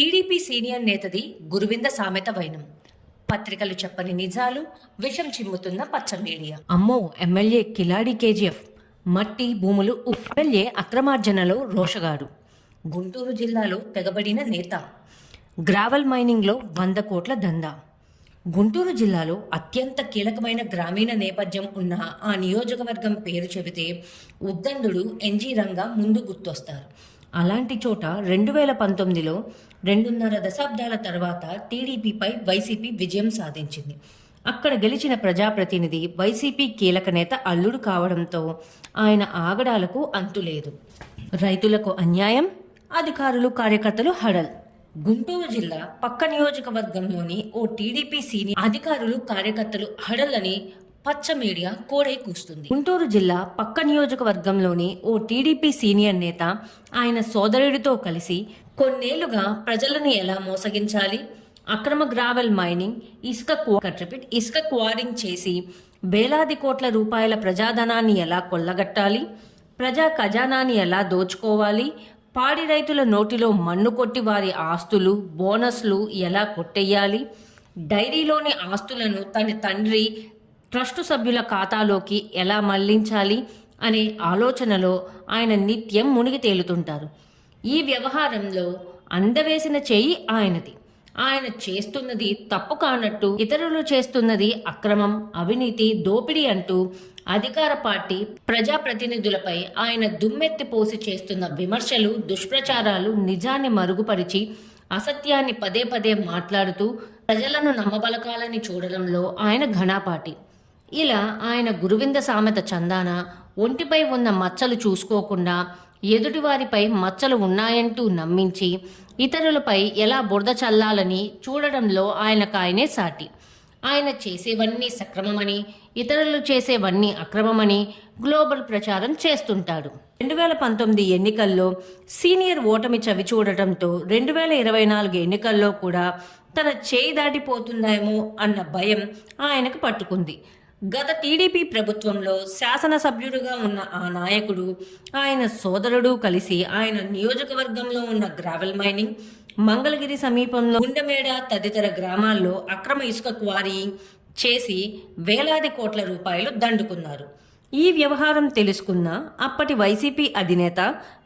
TDP senior నేతది గురువింద సామెత వైనం. పత్రికలు చెప్పని నిజాలు విషం చిమ్ముతున్న పచ్చ మీడియా. అమ్మో ఎమ్మెల్యే కిలాడి కేజీఎఫ్. మట్టి భూములు ఎమ్మెల్యే అక్రమార్జనలో రోషగాడు. గుంటూరు జిల్లాలో తెగబడిన నేత. గ్రావెల్ మైనింగ్లో వంద కోట్ల దందా. గుంటూరు జిల్లాలో అత్యంత కీలకమైన గ్రామీణ నేపథ్యం ఉన్న ఆ నియోజకవర్గం పేరు చెబితే ఉద్దండుడు ఎన్జీ రంగా ముందు గుర్తొస్తారు. అలాంటి చోట రెండు వేల పంతొమ్మిదిలో రెండున్నర దశాబ్దాల తర్వాత టీడీపీపై వైసీపీ విజయం సాధించింది. అక్కడ గెలిచిన ప్రజాప్రతినిధి వైసీపీ కీలక నేత అల్లుడు కావడంతో ఆయన ఆగడాలకు అంతులేదు రైతులకు అన్యాయం అధికారులు కార్యకర్తలు హడల్. గుంటూరు జిల్లా పక్క నియోజకవర్గంలోని ఓ టీడీపీ సీనియర్ అధికారులు కార్యకర్తలు హడల్ అని పచ్చ మీడియా కోడై కూస్తుంది. గుంటూరు జిల్లా పక్క నియోజకవర్గంలోని ఓ టీడీపీ సీనియర్ నేత ఆయన సోదరుడితో కలిసి కొన్నేళ్ళుగా ప్రజలను ఎలా మోసగించాలి? అక్రమ గ్రావెల్ మైనింగ్ ఇసుక రిపీట్, ఇసుక క్వారింగ్ చేసి వేలాది కోట్ల రూపాయల ప్రజాధనాన్ని ఎలా కొల్లగట్టాలి? ప్రజా ఖజానాన్ని ఎలా దోచుకోవాలి? పాడి రైతుల నోటిలో మన్ను కొట్టి వారి ఆస్తులు బోనస్లు ఎలా కొట్టేయాలి? డైరీలోని ఆస్తులను తన తండ్రి ట్రస్టు సభ్యుల ఖాతాలోకి ఎలా మళ్ళించాలి అనే ఆలోచనలో ఆయన నిత్యం మునిగి తేలుతుంటారు. ఈ వ్యవహారంలో అందవేసిన చేయి ఆయనది. ఆయన చేస్తున్నది తప్పు కానట్టు ఇతరులు చేస్తున్నది అక్రమం అవినీతి దోపిడీ అంటూ అధికార పార్టీ ప్రజాప్రతినిధులపై ఆయన దుమ్మెత్తి పోసి చేస్తున్న విమర్శలు దుష్ప్రచారాలు నిజాన్ని మరుగుపరిచి అసత్యాన్ని పదే పదే మాట్లాడుతూ ప్రజలను నమ్మబలకాలని చూడడంలో ఆయన ఘనాపాటి. ఇలా ఆయన గురువింద సామెత చందాన ఒంటిపై ఉన్న మచ్చలు చూసుకోకుండా ఎదుటివారిపై మచ్చలు ఉన్నాయంటూ నమ్మించి ఇతరులపై ఎలా బురద చల్లాలని చూడడంలో ఆయనకు ఆయనే సాటి. ఆయన చేసేవన్నీ సక్రమమని ఇతరులు చేసేవన్నీ అక్రమమని గ్లోబల్ ప్రచారం చేస్తుంటాడు. రెండు వేల పంతొమ్మిది ఎన్నికల్లో సీనియర్ ఓటమి చవి చూడటంతో రెండు వేల ఇరవై నాలుగు ఎన్నికల్లో కూడా తన చేయి దాటిపోతుందేమో అన్న భయం ఆయనకు పట్టుకుంది. గత టీడీపీ ప్రభుత్వంలో శాసనసభ్యుడిగా ఉన్న ఆ నాయకుడు ఆయన సోదరుడు కలిసి ఆయన నియోజకవర్గంలో ఉన్న గ్రావెల్ మైనింగ్ మంగళగిరి సమీపంలో గుండెమేడ తదితర గ్రామాల్లో అక్రమ ఇసుక క్వారీ చేసి వేలాది కోట్ల రూపాయలు దండుకున్నారు. ఈ వ్యవహారం తెలుసుకున్న అప్పటి వైసీపీ అధినేత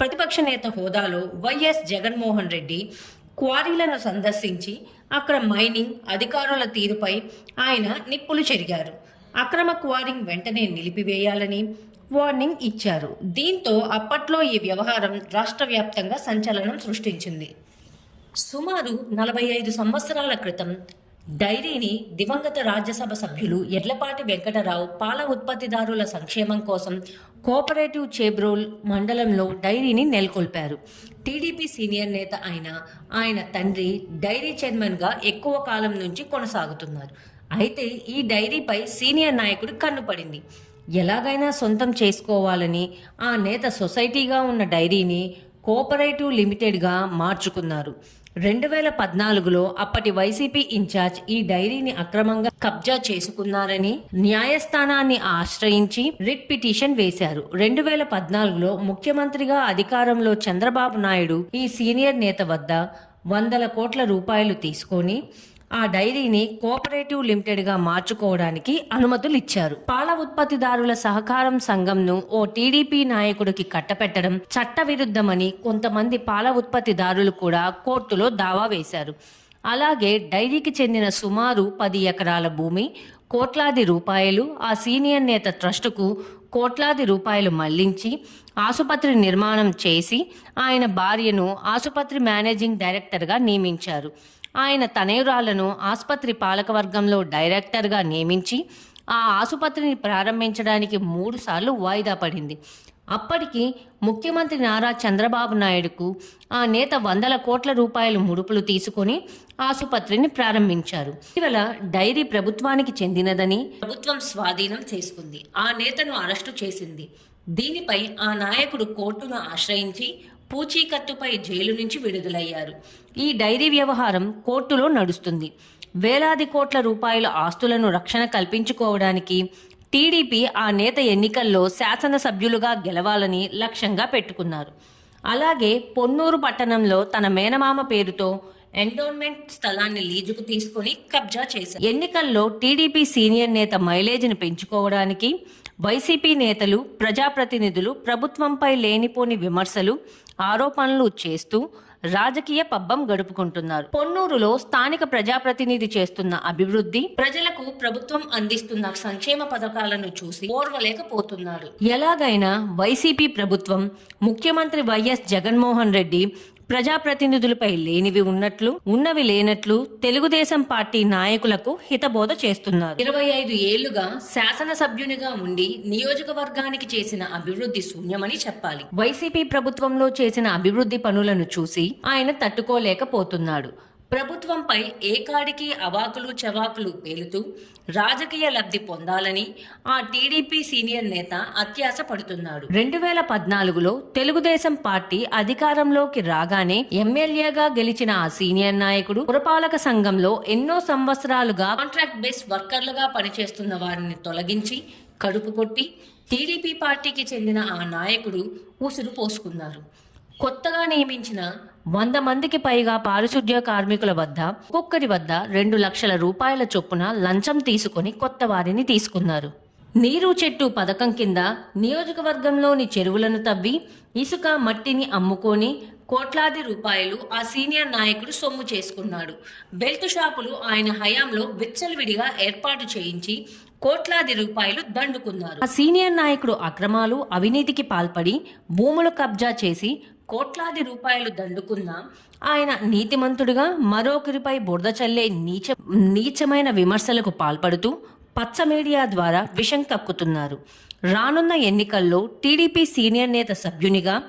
ప్రతిపక్ష నేత హోదాలో వైఎస్ జగన్మోహన్ రెడ్డి క్వారీలను సందర్శించి అక్కడ మైనింగ్ అధికారుల తీరుపై ఆయన నిప్పులు చెరిగారు. అక్రమ క్వారింగ్ వెంటనే నిలిపివేయాలని వార్నింగ్ ఇచ్చారు. దీంతో అప్పట్లో ఈ వ్యవహారం రాష్ట్ర వ్యాప్తంగా సంచలనం సృష్టించింది. సుమారు నలభై ఐదు సంవత్సరాల క్రితం డైరీని దివంగత రాజ్యసభ సభ్యులు ఎడ్లపాటి వెంకటరావు పాల ఉత్పత్తిదారుల సంక్షేమం కోసం కోఆపరేటివ్ చేబ్రోల్ మండలంలో డైరీని నెలకొల్పారు. టీడీపీ సీనియర్ నేత అయిన ఆయన తండ్రి డైరీ చైర్మన్గా ఎక్కువ కాలం నుంచి కొనసాగుతున్నారు. అయితే ఈ డైరీపై సీనియర్ నాయకుడి కన్ను పడింది ఎలాగైనా సొంతం చేసుకోవాలని ఆ నేత సొసైటీగా ఉన్న డైరీని కోఆపరేటివ్ లిమిటెడ్గా మార్చుకున్నారు. రెండు వేల పద్నాలుగులో అప్పటి వైసీపీ ఇన్ఛార్జ్ ఈ డైరీని అక్రమంగా కబ్జా చేసుకున్నారని న్యాయస్థానాన్ని ఆశ్రయించి రిట్ పిటిషన్ వేశారు. రెండు వేల పద్నాలుగులో ముఖ్యమంత్రిగా అధికారంలో చంద్రబాబు నాయుడు ఈ సీనియర్ నేత వద్ద వందల కోట్ల రూపాయలు తీసుకొని ఆ డైరీని కోఆపరేటివ్ లిమిటెడ్గా మార్చుకోవడానికి అనుమతులు ఇచ్చారు పాల ఉత్పత్తిదారుల సహకారం సంఘంను ఓ టీడీపీ నాయకుడికి కట్టపెట్టడం చట్టవిరుద్ధమని కొంతమంది పాల ఉత్పత్తిదారులు కూడా కోర్టులో దావా వేశారు. అలాగే డైరీకి చెందిన సుమారు పది ఎకరాల భూమి కోట్లాది రూపాయలు ఆ సీనియర్ నేత ట్రస్టుకు కోట్లాది రూపాయలు మళ్ళించి ఆసుపత్రి నిర్మాణం చేసి ఆయన భార్యను ఆసుపత్రి మేనేజింగ్ డైరెక్టర్గా నియమించారు. ఆయన తనయురాలను ఆసుపత్రి పాలకవర్గంలో డైరెక్టర్గా నియమించి ఆ ఆసుపత్రిని ప్రారంభించడానికి మూడుసార్లు వాయిదా పడింది. అప్పటికి ముఖ్యమంత్రి నారా చంద్రబాబు నాయుడుకు ఆ నేత వందల కోట్ల రూపాయలు ముడుపులు తీసుకొని ఆసుపత్రిని ప్రారంభించారు. ఇటీవల డైరీ ప్రభుత్వానికి చెందినదని ప్రభుత్వం స్వాధీనం చేసుకుంది. ఆ నేతను అరెస్టు చేసింది. దీనిపై ఆ నాయకుడు కోర్టును ఆశ్రయించి పూచీకత్తుపై జైలు నుంచి విడుదలయ్యారు. ఈ డైరీ వ్యవహారం కోర్టులో నడుస్తుంది. వేలాది కోట్ల రూపాయల ఆస్తులను రక్షణ కల్పించుకోవడానికి టీడీపీ ఆ నేత ఎన్నికల్లో శాసనసభ్యులుగా గెలవాలని లక్ష్యంగా పెట్టుకున్నారు. అలాగే పొన్నూరు పట్టణంలో తన మేనమామ పేరుతో ఎండోన్మెంట్ స్థలాన్ని లీజుకు తీసుకుని కబ్జా చేశారు. ఎన్నికల్లో టీడీపీ సీనియర్ నేత మైలేజ్ని పెంచుకోవడానికి వైసీపీ నేతలు ప్రజాప్రతినిధులు ప్రభుత్వంపై లేనిపోని విమర్శలు ఆరోపణలు చేస్తూ రాజకీయ పబ్బం గడుపుకుంటున్నారు. పొన్నూరులో స్థానిక ప్రజాప్రతినిధి చేస్తున్న అభివృద్ధి ప్రజలకు ప్రభుత్వం అందిస్తున్న సంక్షేమ పథకాలను చూసి ఓర్వలేకపోతున్నారు ఎలాగైనా వైసీపీ ప్రభుత్వం ముఖ్యమంత్రి వైఎస్ జగన్మోహన్ రెడ్డి ప్రజాప్రతినిధులపై లేనివి ఉన్నట్లు ఉన్నవి లేనట్లు తెలుగుదేశం పార్టీ నాయకులకు హితబోధ చేస్తున్నారు. ఇరవై ఐదు ఏళ్ళుగా శాసనసభ్యునిగా ఉండి నియోజకవర్గానికి చేసిన అభివృద్ధి శూన్యమని చెప్పాలి. వైసీపీ ప్రభుత్వంలో చేసిన అభివృద్ధి పనులను చూసి ఆయన తట్టుకోలేకపోతున్నాడు. ప్రభుత్వంపై ఏకాడికి అవాకులు చవాకులు పేలుతూ రాజకీయ లబ్ధి పొందాలని ఆ టీడీపీ సీనియర్ నేత అత్యాశ పడుతున్నాడు. రెండు వేల పద్నాలుగులో తెలుగుదేశం పార్టీ అధికారంలోకి రాగానే ఎమ్మెల్యేగా గెలిచిన ఆ సీనియర్ నాయకుడు పురపాలక సంఘంలో ఎన్నో సంవత్సరాలుగా కాంట్రాక్ట్ బేస్ వర్కర్లుగా పనిచేస్తున్న వారిని తొలగించి కడుపు కొట్టి టీడీపీ పార్టీకి చెందిన ఆ నాయకుడు ఉసురు పోసుకున్నారు. కొత్తగా నియమించిన వంద మందికి పైగా పారిశుద్ధ్య కార్మికుల వద్ద ఒక్కొక్కరి వద్ద రెండు లక్షల రూపాయల చొప్పున లంచం తీసుకొని కొత్త వారిని తీసుకున్నారు. నీరు చెట్టు పథకం కింద నియోజకవర్గంలోని చెరువులను తవ్వి ఇసుక మట్టిని అమ్ముకొని కోట్లాది రూపాయలు ఆ సీనియర్ నాయకుడు సొమ్ము చేసుకున్నాడు. బెల్ట్ షాపులు ఆయన హయాంలో విచ్చలవిడిగా ఏర్పాటు చేయించి కోట్లాది రూపాయలు దండుకున్నారు. ఆ సీనియర్ నాయకుడు అక్రమాలు అవినీతికి పాల్పడి భూములు కబ్జా చేసి కోట్లాది రూపాయలు దండుకున్న ఆయన నీతిమంతుడిగా మరొకరిపై బురద చల్లే నీచ నీచమైన విమర్శలకు పాల్పడుతూ పచ్చ మీడియా ద్వారా విషం కక్కుతున్నారు. రానున్న ఎన్నికల్లో టీడీపీ సీనియర్ నేత సభ్యునిగా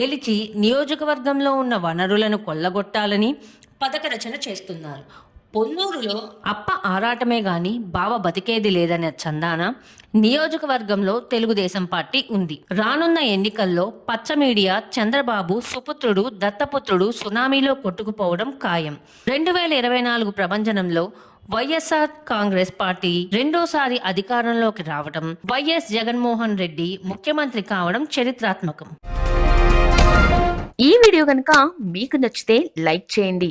గెలిచి నియోజకవర్గంలో ఉన్న వనరులను కొల్లగొట్టాలని పథక రచన చేస్తున్నారు. పొన్నూరులో అప్ప ఆరాటమే గాని బావ బతికేది లేదనే చందాన నియోజకవర్గంలో తెలుగుదేశం పార్టీ ఉంది. రానున్న ఎన్నికల్లో పచ్చ మీడియా చంద్రబాబు సుపుత్రుడు దత్తపుత్రుడు సునామీలో కొట్టుకుపోవడం ఖాయం. రెండు వేల ఇరవై నాలుగు ప్రభంజనంలో వైఎస్ఆర్ కాంగ్రెస్ పార్టీ రెండోసారి అధికారంలోకి రావడం వైఎస్ జగన్మోహన్ రెడ్డి ముఖ్యమంత్రి కావడం చరిత్రాత్మకం. ఈ వీడియో కనుక మీకు నచ్చితే లైక్ చేయండి.